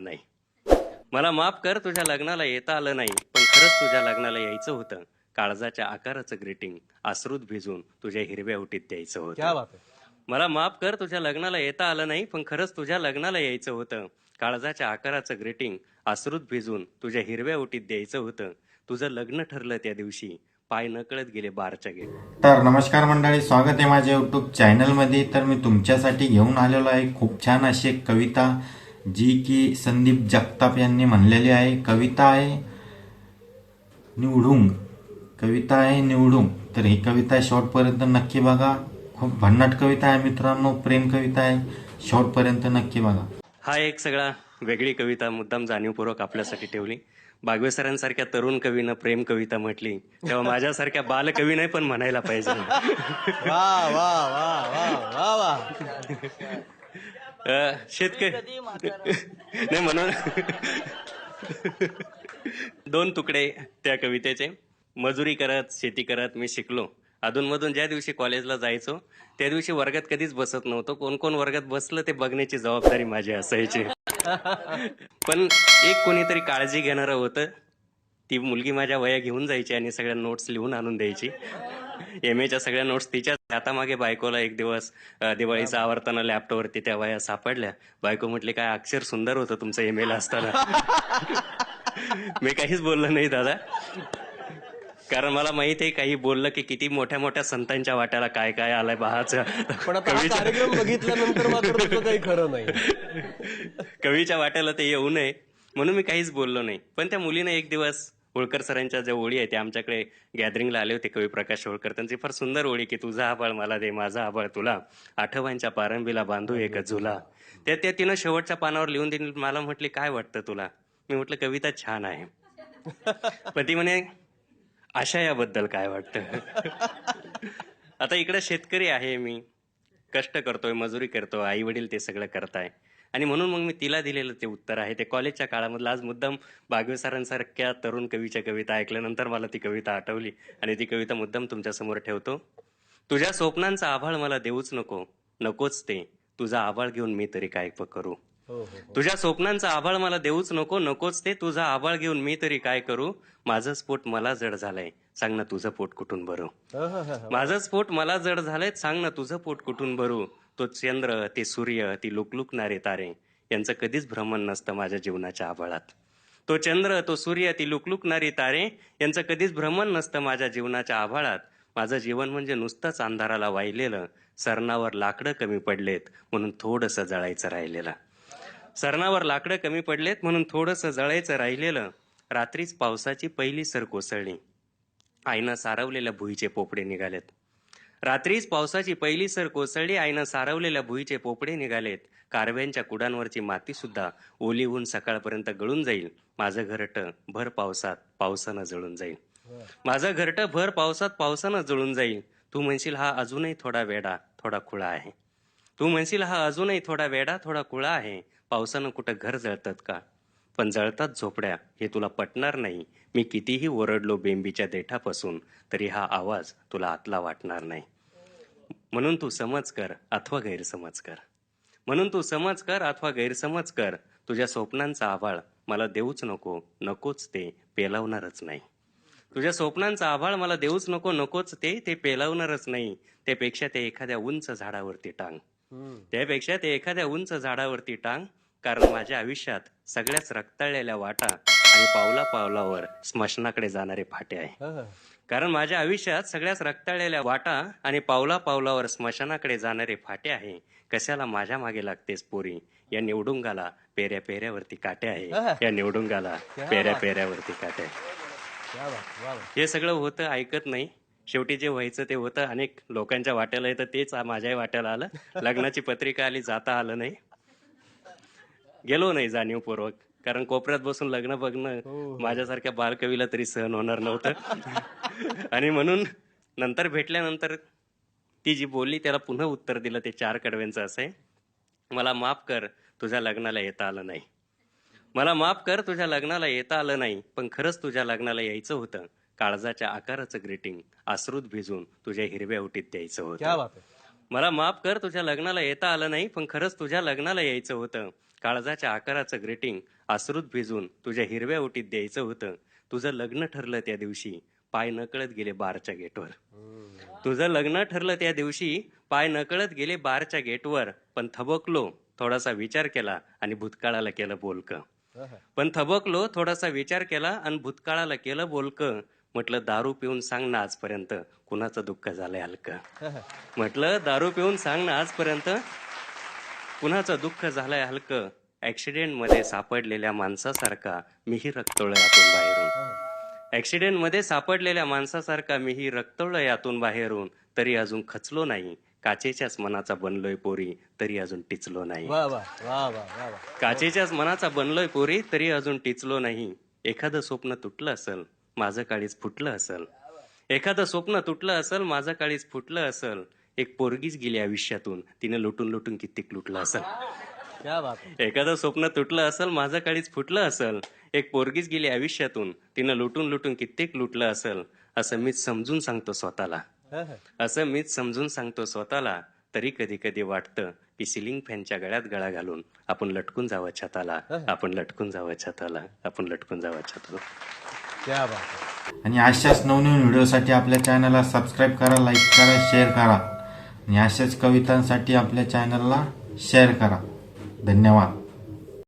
नाही. मला माफ कर तुझ्या लग्नाला येता आलं नाही पण खरंच तुझ्या लग्नाला यायचं होतं. काळजाच्या आकाराचं ग्रीटिंग आश्रूत भिजून तुझ्या हिरव्या उटीत द्यायचं होतं. क्या बात आहे. मला माफ कर तुझ्या लग्नाला येता आलं नाही पण खरंच तुझ्या लग्नाला यायचं होतं. काळजाच्या आकाराचं ग्रीटिंग आश्रूत भिजून तुझ्या हिरव्या ओटीत द्यायचं होतं. तुझं लग्न ठरलं त्या दिवशी. पाय नकळत गेले बारच्या गेट. तर नमस्कार मंडळी स्वागत आहे माझ्या यूट्यूब चॅनलमध्ये तर मी तुमच्यासाठी घेऊन आलेलो आहे खूप छान अशी एक कविता. जी की संदीप जगताप यांनी म्हणलेली आहे कविता आहे निवडुंग कविता आहे निवडुंग तर ही कविता शेवटपर्यंत नक्की बघा. खूप भन्नाट कविता आहे मित्रांनो प्रेम कविता आहे शेवटपर्यंत नक्की बघा. हा एक सगळा वेगळी कविता मुद्दाम जाणीवपूर्वक आपल्यासाठी ठेवली. बागवे सरांसारख्या तरुण कवीनं प्रेम कविता म्हटली तेव्हा माझ्यासारख्या बालकवीने पण म्हणायला पाहिजे. वा वा वा वा वा. शेतकरी. नाही म्हणून. दोन तुकडे त्या कवितेचे. मजुरी करत शेती करत मी शिकलो. अधूनमधून ज्या दिवशी कॉलेजला जायचो त्या दिवशी वर्गात कधीच बसत नव्हतो. कोण कोण वर्गात बसलं ते बघण्याची जबाबदारी माझी असायची. पण एक कोणीतरी काळजी घेणारं होतं. ती मुलगी माझ्या वया घेऊन जायची आणि सगळ्या नोट्स लिहून आणून द्यायची. एम एच्या सगळ्या नोट्स तिच्या हातामागे बायकोला एक दिवस दिवाळीचा आवर्ताना लॅपटॉपवरती त्या वया सापडल्या. बायको म्हटली काय अक्षर सुंदर होतं तुमचं एम एला असताना. मी काहीच बोललो नाही दादा. कारण मला माहीत आहे काही बोललं की किती मोठ्या मोठ्या संतांच्या वाट्याला काय काय आलंय बहाचं पण आता कार्यक्रम बघितल्यानंतर मात्र तुझं काही खरं नाही. कवीच्या वाट्याला ते येऊ नये म्हणून मी काहीच बोललो नाही. पण त्या मुलीने एक दिवस होळकर सरांच्या ज्या ओळी आहे त्या आमच्याकडे गॅदरिंगला आले होते कवी प्रकाश होळकर. त्यांची फार सुंदर ओळी की तुझा आबाळ मला दे माझा आबाळ तुला. आठवांच्या पारंबीला बांधू एक झुला. त्या त्या तिनं शेवटच्या पानावर लिहून दिली. मला म्हटली काय वाटतं तुला? मी म्हटलं कविता छान आहे. पण ती म्हणे आशा याबद्दल काय वाटतं? आता इकडे शेतकरी आहे मी. कष्ट करतोय मजुरी करतोय आई वडील ते सगळं करताय. आणि म्हणून मग मी तिला दिलेलं ते उत्तर आहे. ते कॉलेजच्या काळामधलं आज मुद्दाम बागवे सरांसारख्या तरुण कवीच्या कविता ऐकल्यानंतर मला ती कविता आठवली. आणि ती कविता मुद्दाम तुमच्यासमोर ठेवतो. तुझ्या स्वप्नांचा आभाळ मला देऊच नको. नकोच ते. तुझा आभाळ घेऊन मी तरी काय करू? हो हो. तुझ्या स्वप्नांचा आभाळ मला देऊच नको. नकोच ते. तुझा आभाळ घेऊन मी तरी काय करू? माझं स्फोट मला जड झालंय. सांग ना तुझं पोट कुठून भरू? ह, ह, ह, ह. माझं स्फोट मला जड झालंय. सांग ना तुझं पोट कुठून भरू? तो चंद्र ते सूर्य ती लुकलुकणारे तारे यांचं कधीच भ्रमण नसतं माझ्या जीवनाच्या आभाळात. तो चंद्र तो सूर्य ती लुकलुकणारी तारे यांचं कधीच भ्रमण नसतं माझ्या जीवनाच्या आभाळात. माझं जीवन म्हणजे नुसतंच अंधाराला वाहिलेलं सरणावर लाकडं कमी पडलेत म्हणून थोडंसं जळायचं राहिलेलं. सरणावर लाकडं कमी पडलेत म्हणून थोडंसं जळायचं राहिलेलं रात्रीच पावसाची पहिली सर कोसळली. आईनं सारवलेल्या भुईचे पोपडे निघालेत. रात्रीच पावसाची पहिली सर कोसळली आईनं सारवलेल्या भुईचे पोपडे निघालेत. कारव्यांच्या कुडांवरची माती सुद्धा ओली होऊन सकाळपर्यंत गळून जाईल. माझं घरट भर पावसात पावसानं जळून जाईल. माझं घरट भर पावसात पावसानं जळून जाईल. तू म्हणशील हा अजूनही थोडा वेडा थोडा खुळा आहे. तू म्हणशील हा अजूनही थोडा वेडा थोडा कुळा आहे. पावसानं कुठं घर जळतात का? पण जळतात झोपड्या हे तुला पटणार नाही. मी कितीही ओरडलो बेंबीच्या देठापासून तरी हा आवाज तुला आतला वाटणार नाही. म्हणून तू समज कर अथवा गैरसमज कर. म्हणून तू समज कर अथवा गैरसमज कर. तुझ्या स्वप्नांचा आभाळ मला देऊच नको नकोच ते पेलावणारच नाही. तुझ्या स्वप्नांचा आभाळ मला देऊच नको नकोच ते ते पेलावणारच नाही. त्यापेक्षा ते एखाद्या उंच झाडावरती टांग. त्यापेक्षा ते एखाद्या उंच झाडावरती टांग कारण माझ्या आयुष्यात सगळ्याच रक्ताळलेल्या वाटा आणि पावला पावलावर स्मशनाकडे जाणारे फाटे आहे. कारण माझ्या आयुष्यात सगळ्याच रक्ताळलेल्या वाटा आणि पावला पावलावर स्मशानाकडे जाणारे फाटे आहे. कशाला माझ्या मागे लागतेस पोरी? या निवडुंगाला पेऱ्या पेऱ्यावरती काटे आहे. या निवडुंगाला पेऱ्या पेऱ्यावरती काटे आहे. हे सगळं होतं ऐकत नाही. शेवटी जे व्हायचं ते होतं. अनेक लोकांच्या वाट्याला येतं. तेच माझ्याही वाट्याला आलं. लग्नाची पत्रिका आली. जाता आलं नाही. गेलो नाही जाणीवपूर्वक. कारण कोपऱ्यात बसून लग्न बघणं माझ्यासारख्या बालकवीला तरी सहन होणार नव्हतं. आणि म्हणून नंतर भेटल्यानंतर ती जी बोलली त्याला पुन्हा उत्तर दिलं ते चार कडव्यांचं असं आहे. मला माफ कर तुझ्या लग्नाला येता आलं नाही. मला माफ कर तुझ्या लग्नाला येता आलं नाही पण खरंच तुझ्या लग्नाला यायचं होतं. काळजाच्या आकाराचं ग्रीटिंग आश्रूत भिजून तुझ्या हिरव्या उटीत द्यायचं होतं. मला माफ कर तुझ्या लग्नाला येता आलं नाही पण खरंच तुझ्या लग्नाला यायचं होतं. काळजाच्या आकाराचं ग्रेटिंग आसरूत भिजून तुझ्या हिरव्या ओटीत द्यायचं होतं. तुझं लग्न ठरलं त्या दिवशी पाय नकळत गेले बारच्या गेटवर. तुझं लग्न ठरलं त्या दिवशी पाय नकळत गेले बारच्या गेटवर पण थबकलो थोडासा विचार केला आणि भूतकाळाला केलं बोलकं. पण थबकलो थोडासा विचार केला आणि भूतकाळाला केलं बोलकं. म्हटलं दारू पिऊन सांग ना आजपर्यंत कुणाचं दुःख झालंय हलकं. म्हटलं दारू पिऊन सांग ना आजपर्यंत कुणाचं दुःख झालंय हलकं. ऍक्सिडेंटमध्ये सापडलेल्या माणसासारखा मीही रक्तोळय यातून बाहेरून. ऍक्सिडेंटमध्ये सापडलेल्या माणसासारखा मीही रक्तोळय यातून बाहेरून तरी अजून खचलो नाही. काचेच्याच मनाचा बनलोय पोरी तरी अजून टिचलो नाही. काचेच्याच मनाचा बनलोय पोरी तरी अजून टिचलो नाही. एखादं स्वप्न तुटलं असल माझं काळीच फुटलं असल. एखादं स्वप्न तुटलं असल माझं काळीच फुटलं असल. एक पोरगीच गेली आयुष्यातून. तिने लुटून लुटून कित्येक लुटलं असल. क्या बात आहे. एखादं स्वप्न तुटलं असल माझं काळीच फुटलं असल. एक पोरगीच गेली आयुष्यातून. तिनं लुटून लुटून कित्येक लुटलं असल. असं मीच समजून सांगतो स्वतःला. असं मीच समजून सांगतो स्वतःला. तरी कधी कधी वाटतं की सिलिंग फॅनच्या गळ्यात गळा घालून आपण लटकून जावं छताला. आपण लटकून जावं छताला. आपण लटकून जावं छताला. क्या बात आणि अशाच नवनवीन व्हिडिओसाठी आपल्या चॅनलला सबस्क्राईब करा लाईक करा शेअर करा. आणि अशाच कवितांसाठी आपल्या चॅनलला शेअर करा. धन्यवाद.